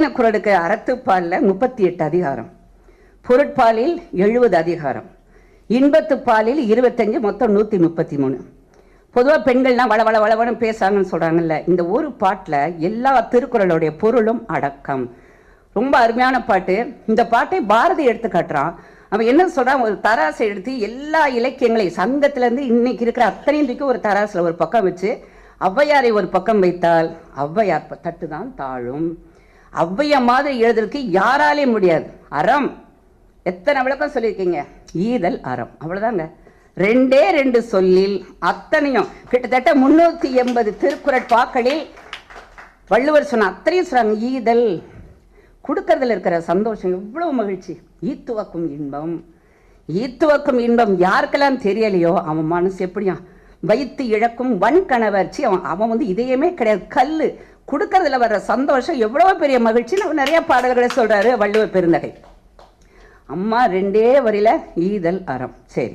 எத்தனை குரல் அறத்துப்பாலில் முப்பத்தி எட்டு அதிகாரம். பொருட்பாலில் எழுபது அதிகாரம். இன்பத்து பாலில் இருபத்தஞ்சு மொத்தம் நூற்றி முப்பத்தி மூணு பொதுவாக பெண்கள்லாம் வள வள வளவனும் பேசுறாங்கன்னு சொல்கிறாங்கல்ல இந்த ஒரு பாட்டில் எல்லா திருக்குறளுடைய பொருளும் அடக்கம். ரொம்ப அருமையான பாட்டு. இந்த பாட்டை பாரதி எடுத்து காட்டுறான் அவன் என்ன சொல்கிறான் ஒரு தராசை எடுத்து எல்லா இலக்கியங்களையும் சங்கத்திலேருந்து இன்னைக்கு இருக்கிற அத்தனையும் தூக்கி ஒரு தராசில் ஒரு பக்கம் வச்சு ஔவையாரை ஒரு பக்கம் வைத்தால் ஔவையார் தட்டு தான் தாழும். ஔவையா மாதிரி எழுதுறதுக்கு யாராலையும் முடியாது. அறம். எத்தனை விளக்கம் சொல்லியிருக்கீங்க? ஈதல் அறம். அவ்வளவுதாங்க. ரெண்டே ரெண்டு சொல்லில் அத்தனையும். கிட்டத்தட்ட முன்னூற்றி எண்பது திருக்குறட்பாக்களில் வள்ளுவர் சொன்ன அத்தனையும் சொல்றாங்க. ஈதல். கொடுக்கறதுல இருக்கிற சந்தோஷம் எவ்வளவு மகிழ்ச்சி. ஈத்துவக்கும் இன்பம். ஈத்துவக்கும் இன்பம் யாருக்கெல்லாம் தெரியலையோ அவன் மனசு எப்படியா வைத்து இழக்கும் வன் கணவர்ச்சி அவன் அவன் வந்து இதயமே கிடையாது. கல்லு. கொடுக்கறதுல வர்ற சந்தோஷம் எவ்வளவு பெரிய மகிழ்ச்சி நம்ம நிறைய பாடல்களை சொல்றாரு வள்ளுவர் பெருந்தகை. அம்மா ரெண்டே வரியில ஈதல் அறம். சரி.